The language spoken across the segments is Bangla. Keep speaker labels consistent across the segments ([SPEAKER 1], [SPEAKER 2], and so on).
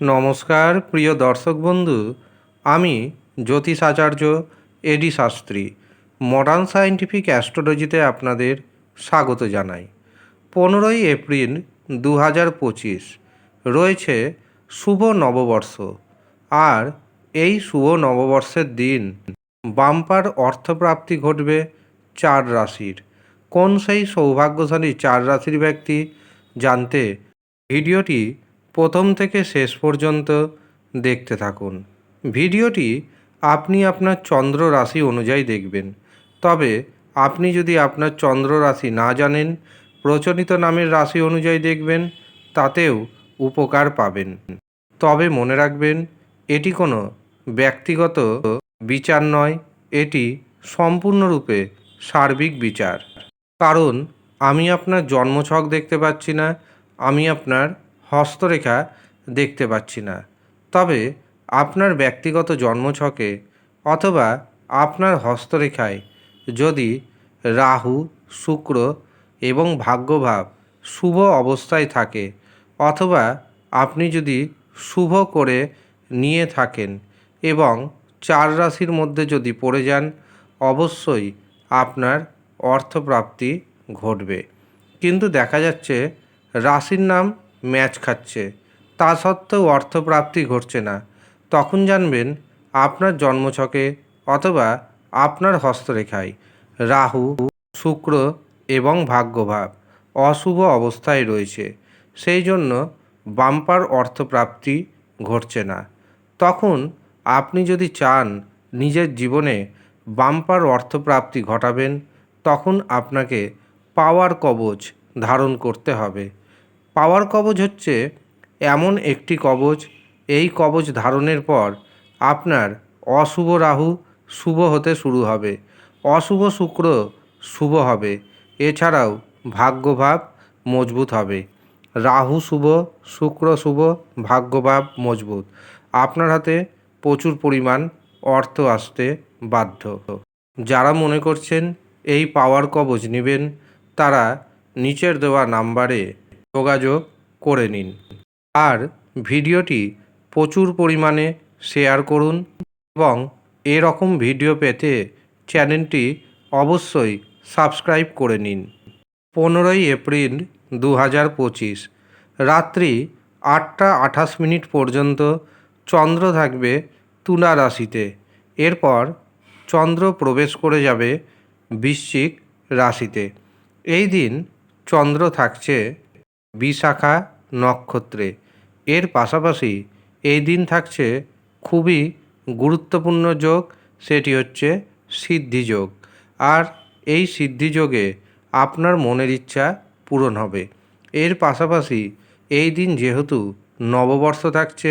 [SPEAKER 1] নমস্কার, প্রিয় দর্শক বন্ধু। আমি জ্যোতিষ আচার্য A D Shastri. Modern scientific অ্যাস্ট্রোলজিতে আপনাদের স্বাগত জানাই। পনেরোই এপ্রিল দু হাজার পঁচিশ, রয়েছে শুভ নববর্ষ। আর এই শুভ নববর্ষের দিন বাম্পার অর্থপ্রাপ্তি ঘটবে চার রাশির। কোন সেই সৌভাগ্যশালী চার রাশির ব্যক্তি? জানতে ভিডিওটি প্রথম থেকে শেষ পর্যন্ত দেখতে থাকুন। ভিডিওটি আপনি আপনার চন্দ্র রাশি অনুযায়ী দেখবেন। তবে আপনি যদি আপনার চন্দ্র রাশি না জানেন, প্রচলিত নামের রাশি অনুযায়ী দেখবেন, তাতেও উপকার পাবেন। তবে মনে রাখবেন, এটি কোনো ব্যক্তিগত বিচার নয়, এটি সম্পূর্ণরূপে সার্বিক বিচার। কারণ আমি আপনার জন্মছক দেখতে পাচ্ছি না, আমি আপনার হস্তরেখা দেখতে পাচ্ছি না। তবে আপনার ব্যক্তিগত জন্মছকে অথবা আপনার হস্তরেখায় যদি রাহু, শুক্র এবং ভাগ্যভাব শুভ অবস্থায় থাকে অথবা আপনি যদি শুভ করে নিয়ে থাকেন এবং চার রাশির মধ্যে যদি পড়ে যান, অবশ্যই আপনার অর্থপ্রাপ্তি ঘটবে। কিন্তু দেখা যাচ্ছে রাশির নাম ম্যাচ খাচ্ছে। তা সত্ত্বেও অর্থপ্রাপ্তি ঘটছে না। তখন জানবেন, আপনার জন্মছকে অথবা আপনার হস্তরেখায় রাহু, শুক্র এবং ভাগ্যভাব অশুভ অবস্থায় রয়েছে। সেই জন্য বাম্পার অর্থপ্রাপ্তি ঘটছে না। তখন আপনি যদি চান নিজের জীবনে বাম্পার অর্থপ্রাপ্তি ঘটাবেন, তখন আপনাকে পাওয়ার কবচ ধারণ করতে হবে। পাওয়ার কবচ হচ্ছে এমন একটি কবচ এই কবচ ধারণের পর আপনার অশুভ রাহু শুভ হতে শুরু হবে। অশুভ শুক্র শুভ হবে। এছাড়াও ভাগ্যভাব মজবুত হবে। রাহু শুভ, শুক্র শুভ, ভাগ্যভাব মজবুত। আপনার হাতে প্রচুর পরিমাণ অর্থ আসতে বাধ্য। যারা মনে করছেন এই পাওয়ার কবচ নেবেন, তারা নিচের দেওয়া নাম্বারে যোগাযোগ করে নিন। আর ভিডিওটি প্রচুর পরিমাণে শেয়ার করুন এবং এরকম ভিডিও পেতে চ্যানেলটি অবশ্যই সাবস্ক্রাইব করে নিন। পনেরোই এপ্রিল দু হাজার পঁচিশ, রাত্রি আটটা আঠাশ মিনিট পর্যন্ত চন্দ্র থাকবে তুলা রাশিতে। এরপর চন্দ্র প্রবেশ করে যাবে বৃশ্চিক রাশিতে। এই দিন চন্দ্র থাকছে বিশাখা নক্ষত্রে। এর পাশাপাশি এই দিন থাকছে খুবই গুরুত্বপূর্ণ যোগ, সেটি হচ্ছে সিদ্ধিযোগ আর এই সিদ্ধিযোগে আপনার মনের ইচ্ছা পূরণ হবে। এর পাশাপাশি এই দিন যেহেতু নববর্ষ থাকছে,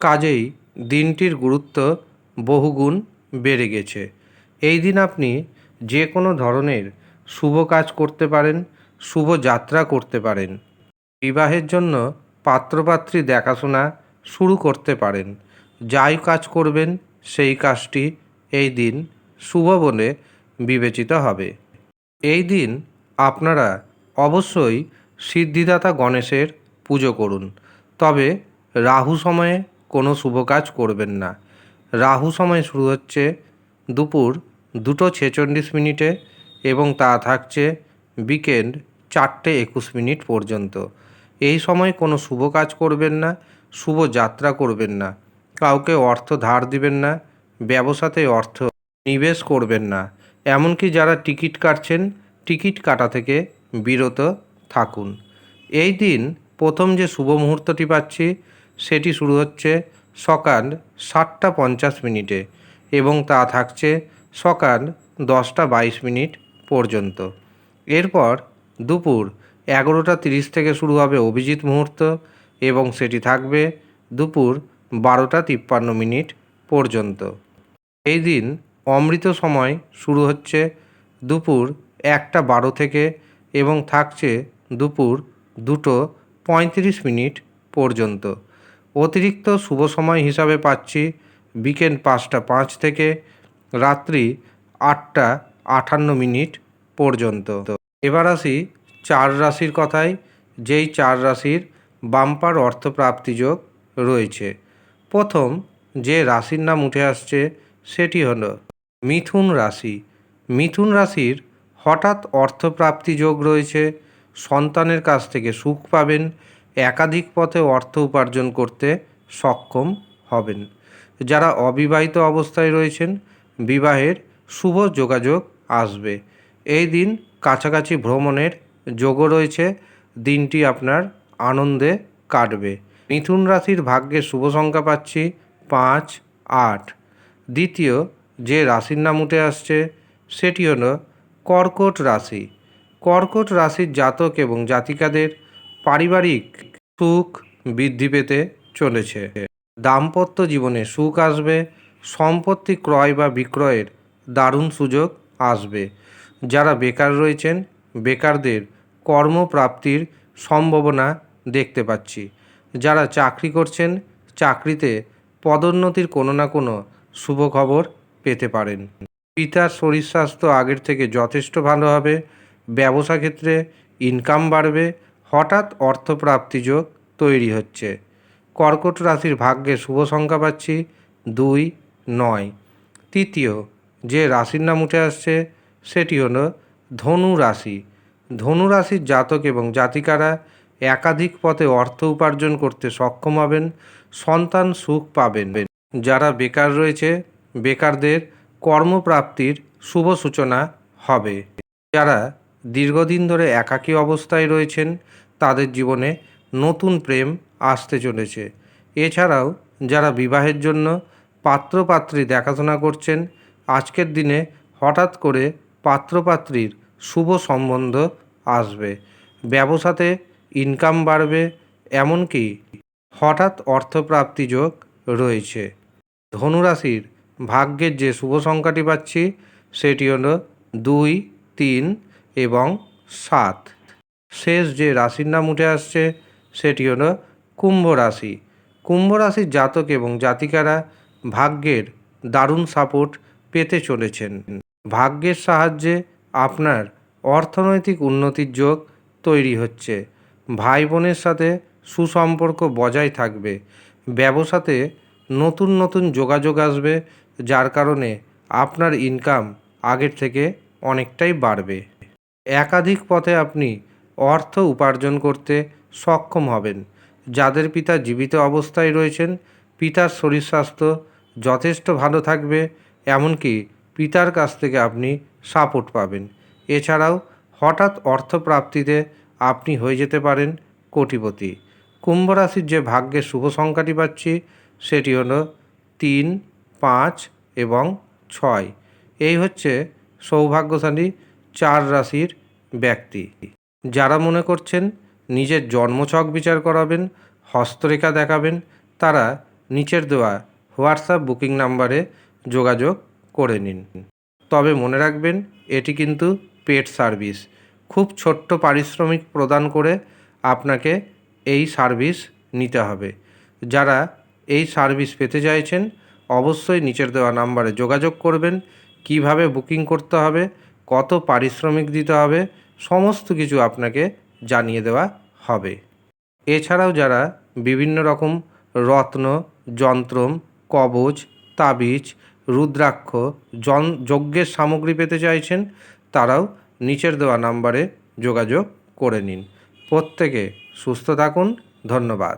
[SPEAKER 1] কাজেই দিনটির গুরুত্ব বহুগুণ বেড়ে গেছে। এই দিন আপনি যে কোনো ধরনের শুভ কাজ করতে পারেন, শুভ যাত্রা করতে পারেন। বিবাহের জন্য পাত্রপাত্রী দেখাশোনা শুরু করতে পারেন। যাই কাজ করবেন, সেই কাজটি এই দিন শুভ বলে বিবেচিত হবে। এই দিন আপনারা অবশ্যই সিদ্ধিদাতা গণেশের পুজো করুন। তবে রাহু সময়ে কোনো শুভ কাজ করবেন না। রাহু সময় শুরু হচ্ছে দুপুর দুটো ছেচল্লিশ মিনিটে এবং তা থাকছে বিকেল চারটে একুশ মিনিট পর্যন্ত। এই সময় কোনো শুভ কাজ করবেন না, শুভ যাত্রা করবেন না, কাউকে অর্থ ধার দিবেন না, ব্যবসাতে অর্থ নিবেশ করবেন না। এমনকি যারা টিকিট কাটছেন, টিকিট কাটা থেকে বিরত থাকুন। এই দিন প্রথম যে শুভ মুহূর্তটি পাচ্ছি, সেটি শুরু হচ্ছে সকাল সাতটা পঞ্চাশ মিনিটে এবং তা থাকছে সকাল দশটা বাইশ মিনিট পর্যন্ত। এরপর দুপুর এগারোটা তিরিশ থেকে শুরু হবে অভিজিৎ মুহূর্ত এবং সেটি থাকবে দুপুর বারোটা তিপ্পান্ন মিনিট পর্যন্ত। এই দিন অমৃত সময় শুরু হচ্ছে দুপুর একটা বারো থেকে এবং থাকছে দুপুর দুটো পঁয়ত্রিশ মিনিট পর্যন্ত। অতিরিক্ত শুভ সময় হিসাবে পাচ্ছি বিকেল পাঁচটা পাঁচ থেকে রাত্রি আটটা আটান্ন মিনিট পর্যন্ত। এবার আসি চার রাশির কথায় যেই চার রাশির বাম্পার অর্থপ্রাপ্তি যোগ রয়েছে। প্রথম, যে রাশির নাম উঠে আসছে, সেটি হলো মিথুন রাশি। মিথুন রাশির হঠাৎ অর্থপ্রাপ্তি যোগ রয়েছে, সন্তানের কাছ থেকে সুখ পাবেন, একাধিক পথে অর্থ উপার্জন করতে সক্ষম হবেন। যারা অবিবাহিত অবস্থায় রয়েছেন, বিবাহের শুভ যোগাযোগ আসবে। এই দিন কাছাকাছি ভ্রমণের যোগও রয়েছে, দিনটি আপনার আনন্দে কাটবে। মিথুন রাশির ভাগ্যে শুভ সংখ্যা পাচ্ছি পাঁচ, আট। দ্বিতীয়, যে রাশির নাম উঠে আসছে, সেটি হলো কর্কট রাশি। কর্কট রাশির জাতক এবং জাতিকাদের পারিবারিক সুখ বৃদ্ধি পেতে চলেছে। দাম্পত্য জীবনে সুখ আসবে, সম্পত্তি ক্রয় বা বিক্রয়ের দারুণ সুযোগ আসবে। যারা বেকার রয়েছেন, বেকারদের কর্মপ্রাপ্তির সম্ভাবনা দেখতে পাচ্ছি। যারা চাকরি করছেন, চাকরিতে পদোন্নতির কোনো না কোনো শুভ খবর পেতে পারেন। পিতার শরীর স্বাস্থ্য আগের থেকে যথেষ্ট ভালো হবে, ব্যবসা ক্ষেত্রে ইনকাম বাড়বে, হঠাৎ অর্থপ্রাপ্তি যোগ তৈরি হচ্ছে। কর্কট রাশির ভাগ্যে শুভ সংখ্যা পাচ্ছি দুই, নয়। তৃতীয়, যে রাশির নাম উঠে আসছে, সেটি হলো ধনু রাশি। ধনু রাশির জাতক এবং জাতিকারা একাধিক পথে অর্থ উপার্জন করতে সক্ষম হবেন, সন্তান সুখ পাবেন। যারা বেকার রয়েছে, বেকারদের কর্মপ্রাপ্তির শুভ সূচনা হবে। যারা দীর্ঘদিন ধরে একাকী অবস্থায় রয়েছেন, তাদের জীবনে নতুন প্রেম আসতে চলেছে। এছাড়াও যারা বিবাহের জন্য পাত্রপাত্রী দেখাশোনা করছেন, আজকের দিনে হঠাৎ করে পাত্রপাত্রীর শুভ সম্বন্ধ আসবে। ব্যবসাতে ইনকাম বাড়বে, এমনকি হঠাৎ অর্থপ্রাপ্তি যোগ রয়েছে। ধনুরাশির ভাগ্যের যে শুভ সংখ্যাটি পাচ্ছি, সেটি হলো দুই, তিন এবং সাত। শেষ যে রাশির নাম উঠে আসছে, সেটি হলো কুম্ভ রাশি। কুম্ভ রাশির জাতক এবং জাতিকারা ভাগ্যের দারুণ সাপোর্ট পেতে চলেছেন। ভাগ্যের সাহায্যে আপনার অর্থনৈতিক উন্নতির যোগ তৈরি হচ্ছে। ভাই বোনের সাথে সুসম্পর্ক বজায় থাকবে। ব্যবসাতে নতুন নতুন যোগাযোগ আসবে, যার কারণে আপনার ইনকাম আগের থেকে অনেকটাই বাড়বে। একাধিক পথে আপনি অর্থ উপার্জন করতে সক্ষম হবেন। যাদের পিতা জীবিত অবস্থায় রয়েছেন, পিতার শরীর স্বাস্থ্য যথেষ্ট ভালো থাকবে, এমনকি পিতার কাছ থেকে আপনি সাপোর্ট পাবেন। এছাড়াও হঠাৎ অর্থপ্রাপ্তিতে আপনি হয়ে যেতে পারেন কোটিপতি। কুম্ভ রাশির যে ভাগ্যের শুভ সংখ্যাটি পাচ্ছি, সেটি হলো তিন, পাঁচ এবং ছয়। এই হচ্ছে সৌভাগ্যশালী চার রাশির ব্যক্তি। যারা মনে করছেন নিজের জন্মছক বিচার করাবেন, হস্তরেখা দেখাবেন, তারা নিচের দেওয়া হোয়াটসঅ্যাপ বুকিং নাম্বারে যোগাযোগ করে নিন। তবে মনে রাখবেন, এটি কিন্তু পেড সার্ভিস। খুব ছোট্ট পারিশ্রমিক প্রদান করে আপনাকে এই সার্ভিস নিতে হবে। যারা এই সার্ভিস পেতে চাইছেন, অবশ্যই নিচের দেওয়া নাম্বারে যোগাযোগ করবেন। কীভাবে বুকিং করতে হবে, কত পারিশ্রমিক দিতে হবে, সমস্ত কিছু আপনাকে জানিয়ে দেওয়া হবে। এছাড়াও যারা বিভিন্ন রকম রত্ন, যন্ত্রম, কবচ, তাবিজ, রুদ্রাক্ষ যজ্ঞের সামগ্রী পেতে চাইছেন তারাও নিচের দেওয়া নাম্বারে যোগাযোগ করে নিন। প্রত্যেকে সুস্থ থাকুন। ধন্যবাদ।